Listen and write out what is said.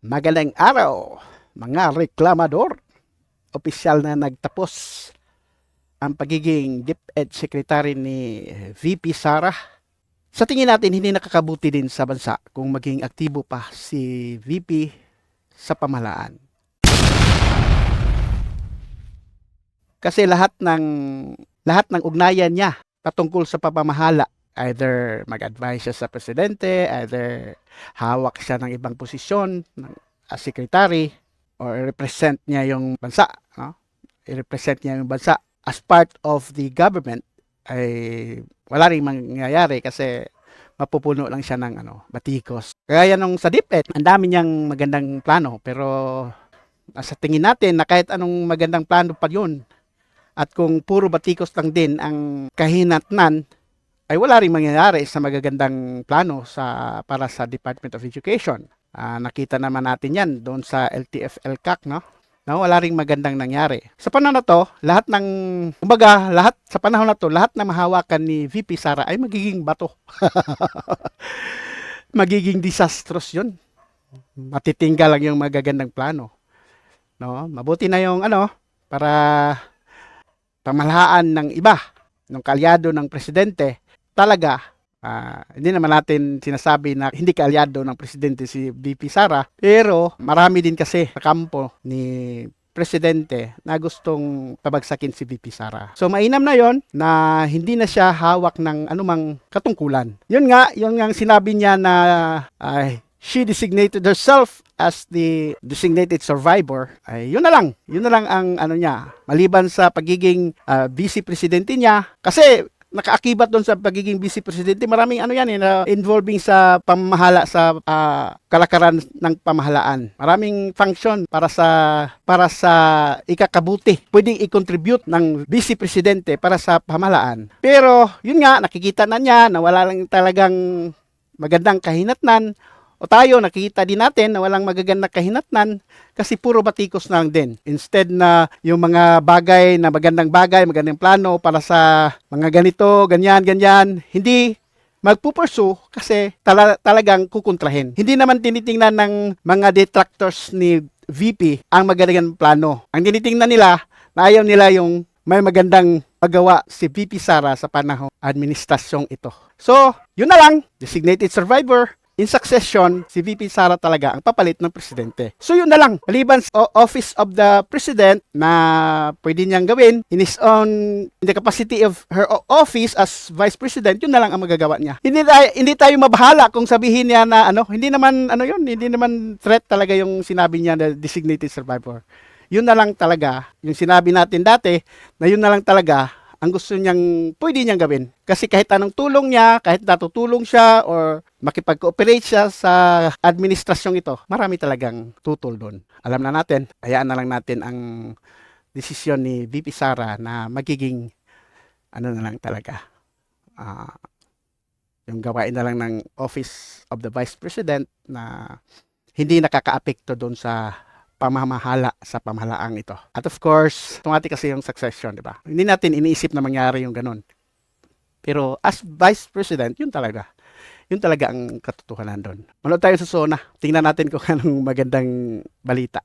Magaling araw, mga reklamador. Opisyal na nagtapos ang pagiging DepEd Secretary ni VP Sara. Sa tingin natin, hindi nakakabuti din sa bansa kung maging aktibo pa si VP sa pamahalaan. Kasi lahat ng lahat ng ugnayan niya patungkol sa pamamahala, either mag-advise siya sa presidente, either hawak siya ng ibang posisyon ng as secretary or represent niya yung bansa, no? I-represent niya yung bansa as part of the government ay wala ring mangyayari kasi mapupuno lang siya ng ano, batikos. Kaya nung sa DepEd, ang dami niyang magandang plano pero sa tingin natin na kahit anong magandang plano pa yun at kung puro batikos lang din ang kahinatnan ay wala ring mangyayari sa magagandang plano sa para sa Department of Education. Ah, nakita naman natin 'yan doon sa LTF-LCAC, no? No, wala ring magandang nangyari. Sa panahon na to, lahat ng kumbaga, lahat sa panahon na to, lahat ng mahawakan ni VP Sara ay magiging bato. magiging disastrous 'yun. Matitinggal lang yung magagandang plano. No, mabuti na yung ano para pamahalaan ng iba, ng kalyado ng presidente, talaga Ah, hindi naman natin sinasabi na hindi kaalyado ng presidente si VP Sara, pero marami din kasi sa kampo ni presidente na gustong pabagsakin si VP Sara. So mainam na yon na hindi na siya hawak ng anumang katungkulan. Yun nga, yun ang sinabi niya na ay, she designated herself as the designated survivor. Ay, yun na lang. Yun na lang ang ano niya. Maliban sa pagiging ah, vice presidente niya kasi nakaakibat doon sa pagiging vice presidente. Maraming ano yan eh, na involving sa pamahala sa ah, kalakaran ng pamahalaan. Maraming function para sa para sa ikakabuti. Pwedeng i-contribute ng vice presidente para sa pamahalaan. Pero yun nga nakikita na niya na wala lang talagang magandang kahinatnan o tayo nakikita din natin na walang magagandang kahinatnan kasi puro batikos na lang din. Instead na yung mga bagay na magandang bagay, magandang plano para sa mga ganito, ganyan, ganyan, hindi magpupursu kasi tala- talagang kukontrahin. Hindi naman tinitingnan ng mga detractors ni VP ang magandang plano. Ang tinitingnan nila na ayaw nila yung may magandang magawa si VP Sara sa panahon administrasyong ito. So, yun na lang, designated survivor, in succession, si VP Sara talaga ang papalit ng presidente. So yun na lang, maliban sa office of the president na pwede niyang gawin in his own in the capacity of her office as vice president, yun na lang ang magagawa niya. Hindi tayo, hindi tayo mabahala kung sabihin niya na ano, hindi naman ano yun, hindi naman threat talaga yung sinabi niya na designated survivor. Yun na lang talaga, yung sinabi natin dati, na yun na lang talaga ang gusto niyang pwede niyang gawin. Kasi kahit anong tulong niya, kahit natutulong siya or makipag-cooperate siya sa administrasyong ito, marami talagang tutol doon. Alam na natin, hayaan na lang natin ang desisyon ni VP Sara na magiging ano na lang talaga. ah, yung gawain na lang ng Office of the Vice President na hindi nakakaapekto doon sa pamamahala sa pamahalaang ito. At of course, automatic kasi yung succession, di ba? Hindi natin iniisip na mangyari yung ganun. Pero as Vice President, yun talaga. Yun talaga ang katotohanan doon. Manood tayo sa Sona. Tingnan natin kung anong magandang balita.